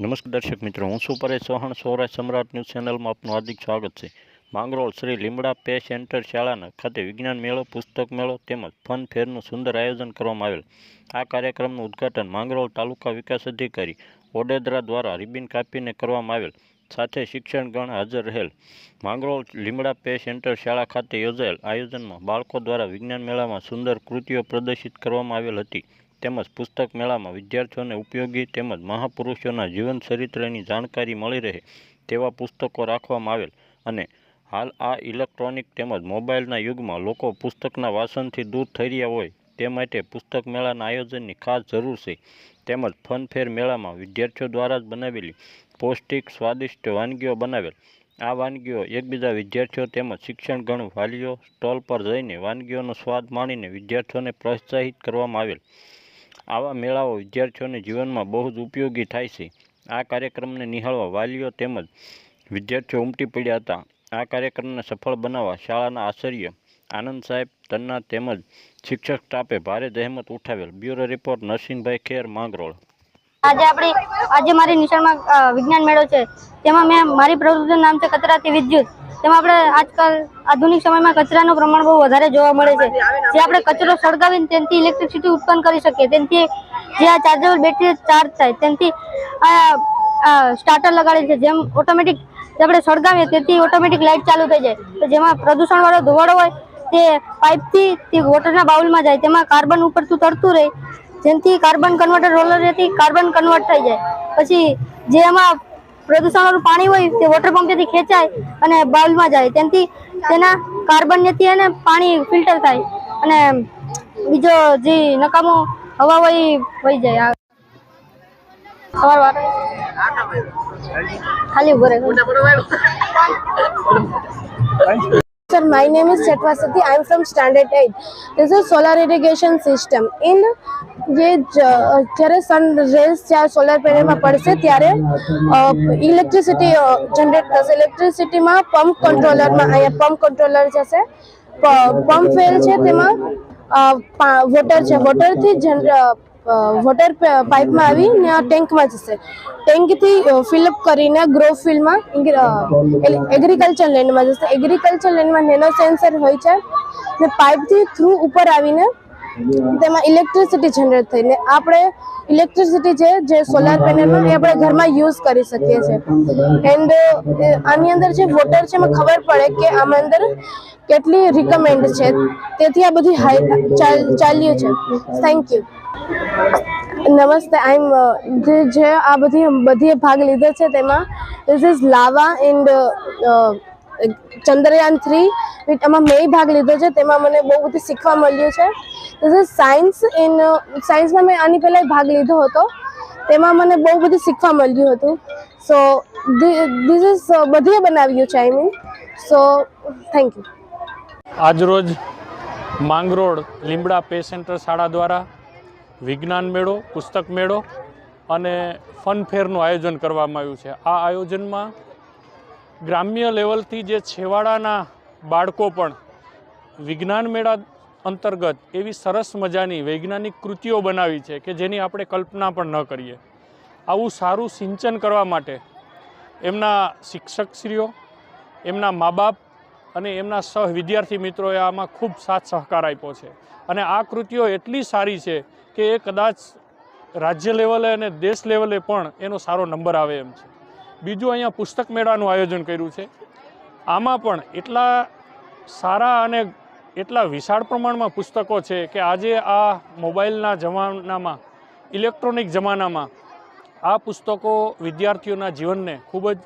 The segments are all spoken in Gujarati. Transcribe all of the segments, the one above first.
નમસ્કાર દર્શક મિત્રો, હું છું પરેશ ચૌહાણ. સૌરાષ્ટ્ર સમ્રાટ ન્યૂઝ ચેનલમાં આપનું હાર્દિક સ્વાગત છે. માંગરોળ શ્રી લીમડા પે સેન્ટર શાળાના ખાતે વિજ્ઞાન મેળો, પુસ્તક મેળો તેમજ ફન ફેરનું સુંદર આયોજન કરવામાં આવેલ. આ કાર્યક્રમનું ઉદ્ઘાટન માંગરોળ તાલુકા વિકાસ અધિકારી ઓડેદરા દ્વારા રિબિન કાપીને કરવામાં આવેલ. સાથે શિક્ષણગણ હાજર રહેલ. માંગરોળ લીમડા પે સેન્ટર શાળા ખાતે યોજાયેલ આયોજનમાં બાળકો દ્વારા વિજ્ઞાન મેળામાં સુંદર કૃતિઓ પ્રદર્શિત કરવામાં આવેલ હતી. તેમજ પુસ્તક મેળામાં વિદ્યાર્થીઓને ઉપયોગી તેમજ મહાપુરુષોના જીવન ચરિત્રની જાણકારી મળી રહે તેવા પુસ્તકો રાખવામાં આવેલ. અને હાલ આ ઇલેક્ટ્રોનિક તેમજ મોબાઈલના યુગમાં લોકો પુસ્તકના વાસણથી દૂર થઈ રહ્યા હોય તે માટે પુસ્તક મેળાના આયોજનની ખાસ જરૂર છે. તેમજ ફનફેર મેળામાં વિદ્યાર્થીઓ દ્વારા જ બનાવેલી પૌષ્ટિક, સ્વાદિષ્ટ વાનગીઓ બનાવેલ. આ વાનગીઓ એકબીજા વિદ્યાર્થીઓ તેમજ શિક્ષણ ગણ વાલીઓ સ્ટોલ પર જઈને વાનગીઓનો સ્વાદ માણીને વિદ્યાર્થીઓને પ્રોત્સાહિત કરવામાં આવેલ. આવા મેળાઓ વિદ્યાર્થીઓને જીવનમાં બહુ જ ઉપયોગી થાય છે. આ કાર્યક્રમને નિહાળવા વાલીઓ તેમજ વિદ્યાર્થીઓ ઉમટી પડ્યા હતા. આ કાર્યક્રમને સફળ બનાવવા શાળાના આચાર્ય આનંદ સાહેબ તન્ના તેમજ શિક્ષક સ્ટાફે ભારે જહેમત ઉઠાવેલ. Bureau report, Narsinhbhai Kher, Mangrol. આજે આપણી, આજે મારી નિશાળમાં વિજ્ઞાન મેળો છે. તેમાં મેં, મારી પ્રવૃત્તિનું નામ છે કચરાથી વિદ્યુત. તેમાં આપણે આજકાલ આધુનિક સમયમાં કચરાનું પ્રમાણ બહુ વધારે જોવા મળે છે. જે આપણે કચરો સળગાવીને તેનાથી ઇલેક્ટ્રિસિટી ઉત્પન્ન કરી શકીએ. તેનાથી જે આ ચાર્જેબલ બેટરી ચાર્જ થાય તેનાથી સ્ટાર્ટર લગાડે છે. જેમ ઓટોમેટિક આપણે સળગાવીએ તેથી ઓટોમેટિક લાઇટ ચાલુ થઈ જાય. તો જેમાં પ્રદૂષણવાળો ધુવાડો હોય, તે પાઇપથી તે વોટરના બાઉલમાં જાય. તેમાં કાર્બન ઉપરથી તરતું રહે. જેનાથી કાર્બન કન્વર્ટર રોલરથી કાર્બન કન્વર્ટ થઈ જાય. પછી જે એમાં પ્રદૂષણવાળું પાણી હોય તે વોટર પંપથી ખેંચાય અને બાઉલમાં જાય. તેનાથી તેના કાર્બનથી એને પાણી ફિલ્ટર થાય અને બીજો જે નકામો હવા હોય વહી જાય. ખાલી ઊભો રહે. Sir, my name is Chatvasati. I am from Standard 8. This is solar irrigation system. In જે જ્યારે સન રેઝ જ્યારે સોલાર પેનલમાં પડશે ત્યારે ઇલેક્ટ્રિસિટી જનરેટ થશે ઇલેક્ટ્રિસિટીમાં પંપ કંટ્રોલરમાં અહીંયા પંપ કંટ્રોલર જશે પંપ ફેલ છે તેમાં વોટર છે વોટરથી જનર વોટર પાઇપમાં આવી ને આ ટેન્કમાં જશે. ટેન્કથી ફિલઅપ કરીને ગ્રો ફિલ્ડમાં એગ્રીકલ્ચર લેન્ડમાં જશે. એગ્રીકલ્ચર લેન્ડમાં નેનો સેન્સર હોય છે ને પાઇપથી થ્રુ ઉપર આવીને તેમાં ઇલેક્ટ્રિસિટી જનરેટ થઈને આપણે ઇલેક્ટ્રિસિટી છે, જે સોલાર પેનલમાં એ આપણે ઘરમાં યુઝ કરી શકીએ છીએ. એન્ડ આની અંદર જે વોટર છે એમાં ખબર પડે કે આમાં અંદર કેટલી રિકમેન્ડ છે. તેથી આ બધી હાઈ ચાલ્યું છે. થેન્ક યુ નમસ્તે આઈ એમ જે જે આ બધી બધીએ ભાગ લીધો છે તેમાં this is lava and Chandrayaan three એમાં મેં ભાગ લીધો છે, તેમાં મને બહુ બધું શીખવા મળ્યું છે. ધીસ ઇઝ સાયન્સ ઇન સાયન્સમાં મેં આની પહેલાં ભાગ લીધો હતો, તેમાં મને બહુ બધું શીખવા મળ્યું હતું. સો ધીસ ઇઝ બધીએ બનાવ્યું છે I mean so thank you આજરોજ માંગરોળ લીમડા પે સેન્ટર શાળા દ્વારા વિજ્ઞાન મેળો, પુસ્તક મેળો અને ફન ફેરનું આયોજન કરવામાં આવ્યું છે. આ આયોજનમાં ગ્રામ્ય લેવલથી જે છેવાડાના બાળકો પણ વિજ્ઞાન મેળા અંતર્ગત એવી સરસ મજાની વૈજ્ઞાનિક કૃતિઓ બનાવી છે કે જેની આપણે કલ્પના પણ ન કરીએ. આવું સારું સિંચન કરવા માટે એમના શિક્ષકશ્રીઓ, એમના મા બાપ અને એમના સહ વિદ્યાર્થી મિત્રોએ આમાં ખૂબ સાથ સહકાર આપ્યો છે. અને આ કૃતિઓ એટલી સારી છે કે એ કદાચ રાજ્ય લેવલે અને દેશ લેવલે પણ એનો સારો નંબર આવે એમ છે. બીજું અહીંયા પુસ્તક મેળાનું આયોજન કર્યું છે. આમાં પણ એટલા સારા અને એટલા વિશાળ પ્રમાણમાં પુસ્તકો છે કે આજે આ મોબાઈલના જમાનામાં, ઇલેક્ટ્રોનિક જમાનામાં આ પુસ્તકો વિદ્યાર્થીઓના જીવનને ખૂબ જ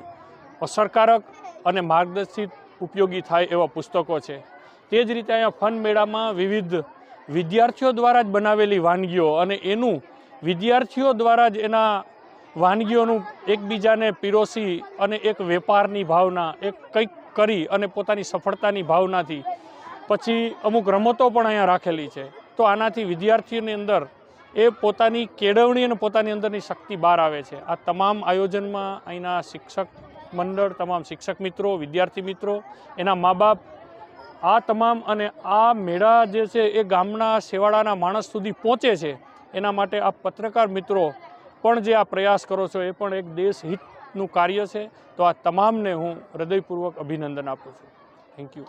અસરકારક અને માર્ગદર્શિત ઉપયોગી થાય એવા પુસ્તકો છે. તે જ રીતે અહીંયા ફન મેળામાં વિવિધ વિદ્યાર્થીઓ દ્વારા જ બનાવેલી વાનગીઓ અને એનું વિદ્યાર્થીઓ દ્વારા જ એના વાનગીઓનું એકબીજાને પીરોસી અને એક વેપારની ભાવના, એક કંઈક કરી અને પોતાની સફળતાની ભાવનાથી. પછી અમુક રમતો પણ અહીંયા રાખેલી છે. તો આનાથી વિદ્યાર્થીઓની અંદર એ પોતાની કેળવણી અને પોતાની અંદરની શક્તિ બહાર આવે છે. આ તમામ આયોજનમાં અહીંના શિક્ષક મંડળ, તમામ શિક્ષક મિત્રો, વિદ્યાર્થી મિત્રો, એના મા બાપ આ તમામ અને આ મેળા જે છે એ ગામના શેવાળાના માણસ સુધી પહોંચે છે, એના માટે આ પત્રકાર મિત્રો પણ જે આ પ્રયાસ કરો છો એ પણ એક દેશ હિતનું કાર્ય છે. તો આ તમામને હું હૃદયપૂર્વક અભિનંદન આપું છું. Thank you